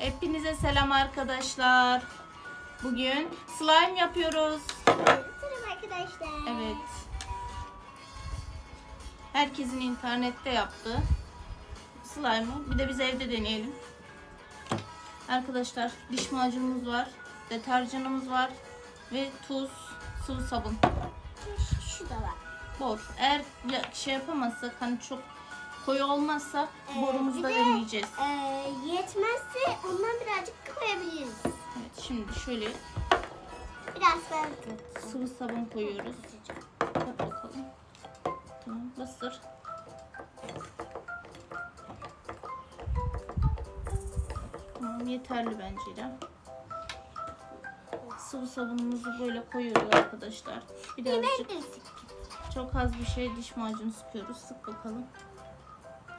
Hepinize selam arkadaşlar. Bugün slime yapıyoruz. Selam arkadaşlar. Evet. Herkesin internette yaptığı slime'ı bir de biz evde deneyelim. Arkadaşlar diş macunumuz var, deterjanımız var ve tuz, sıvı sabun. Şu, da var. Bor. Eğer şey yapamazsak hani çok koyu olmazsa Ee, borumuzda bir de, deneyeceğiz. E, yetmezse ondan birazcık koyabiliriz. Evet şimdi şöyle Biraz ben sıvı sabun koyuyoruz. Bak bakalım. Tamam bastır. Tamam yeterli bence İrem. Sıvı sabunumuzu böyle koyuyoruz arkadaşlar. Birazcık çok az bir şey diş macunu sıkıyoruz. Sık bakalım.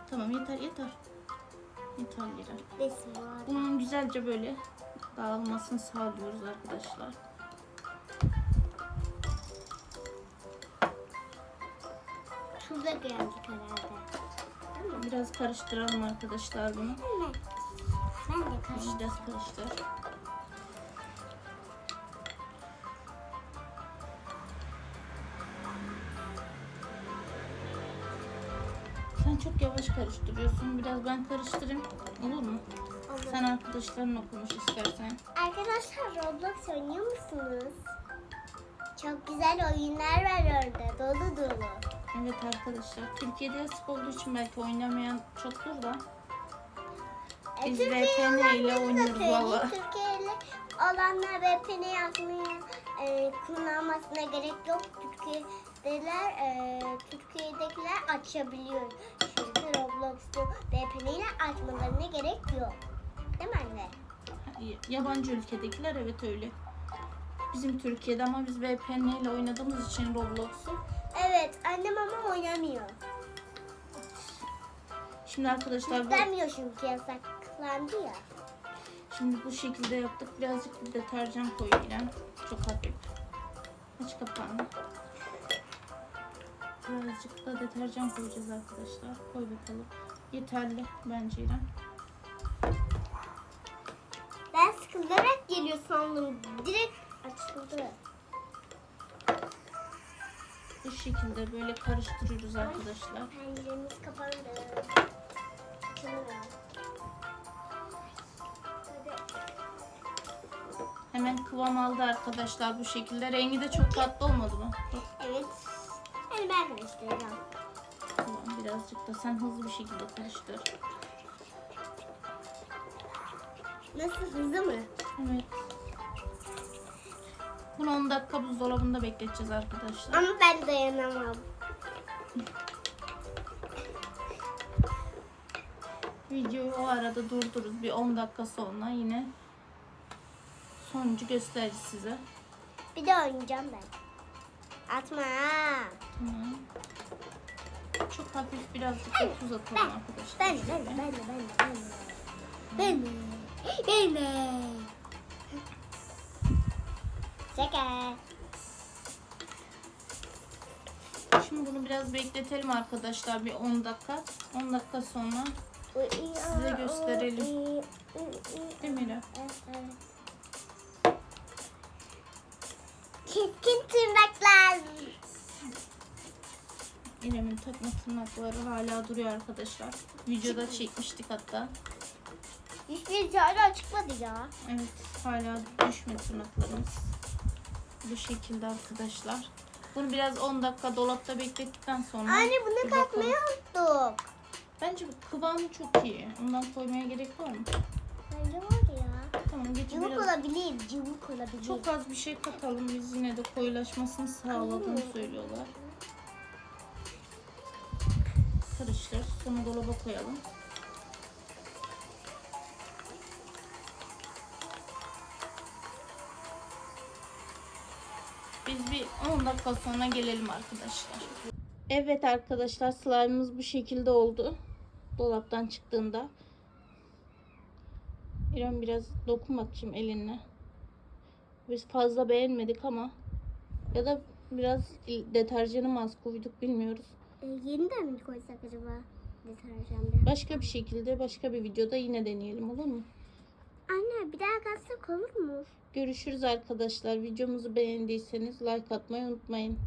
Tamam yeter yeter. Yeter var. Bunun güzelce böyle dağılmasını sağlıyoruz arkadaşlar. Tuza geldik herhalde. Biraz karıştıralım arkadaşlar bunu. Hemen. Ben de karıştım. Biraz karıştır. Çok yavaş karıştırıyorsun. Biraz ben karıştırayım. Olur mu? Olur. Sen arkadaşlarınla konuş istersen. Arkadaşlar Roblox oynuyor musunuz? Çok güzel oyunlar var orada. Dolu dolu. Evet arkadaşlar. Türkiye'de yasak olduğu için belki oynamayan çoktur da. Biz E, Türkiye VPN ile oynuyoruz valla. Türkiye'li olanlar VPN yazmaya e, kullanmasına gerek yok. Türkiye'deler, e, Türkiye'dekiler açabiliyor. Roblox'u VPN ile açmalarına gerek yok. Değil mi anne? Yabancı ülkedekiler evet öyle. Bizim Türkiye'de ama biz VPN ile oynadığımız için Roblox'u. Evet, annem ama oynamıyor. Şimdi arkadaşlar Yüklemiyor çünkü yasaklandı ya. şimdi bu şekilde yaptık. Birazcık bir deterjan koy İrem. Çok hafif. Aç kapağını. Birazcık da deterjan koyacağız arkadaşlar. Koy bakalım. Yeterli bence İrem. Ben sıkılarak geliyor sandım. Direkt açıldı. Bu şekilde böyle karıştırıyoruz arkadaşlar. Penceremiz kapandı. Hemen kıvam aldı arkadaşlar bu şekilde. Rengi de çok tatlı olmadı mı? Evet. Ben karıştıracağım. Tamam birazcık da sen hızlı bir şekilde karıştır. Nasıl hızlı mı? Evet. Bunu 10 dakika buzdolabında bekleteceğiz arkadaşlar. Ama ben dayanamam. Videoyu o arada durdururuz. Bir 10 dakika sonra yine sonucu gösteririz size. Bir de oynayacağım ben. Atma. Tamam. Çok hafif birazcık da tuz atalım Ben, arkadaşlar. ben, ben, ben, ben, ben, ben, ben, de. Şeker. Şimdi bunu biraz bekletelim arkadaşlar bir 10 dakika. 10 dakika sonra Size gösterelim. değil mi? Evet. Keskin tırnaklar. İrem'in takma tırnakları hala duruyor arkadaşlar. Videoda çekmiştik hatta. Hiçbir hala çıkmadı ya. Evet hala düşmedi tırnaklarımız. Bu şekilde arkadaşlar. Bunu biraz 10 dakika dolapta beklettikten sonra Anne bunu katmayı unuttuk. Bence kıvamı çok iyi. Ondan koymaya gerek var mı? Bence var ya. Tamam getir Cıvık biraz. olabilir, cıvık olabilir. Çok az bir şey katalım. Biz yine de koyulaşmasını sağladığını söylüyorlar. Sonra dolaba koyalım. Biz bir 10 dakika sonra gelelim arkadaşlar. Evet arkadaşlar slime'ımız bu şekilde oldu. Dolaptan çıktığında. İrem biraz dokun bakayım elinle. Biz fazla beğenmedik ama ya da biraz deterjanı mı az koyduk bilmiyoruz. Ee, yeniden mi koysak acaba? Başka bir şekilde başka bir videoda yine deneyelim olur mu? Anne bir daha kalsak olur mu? Görüşürüz arkadaşlar. Videomuzu beğendiyseniz like atmayı unutmayın.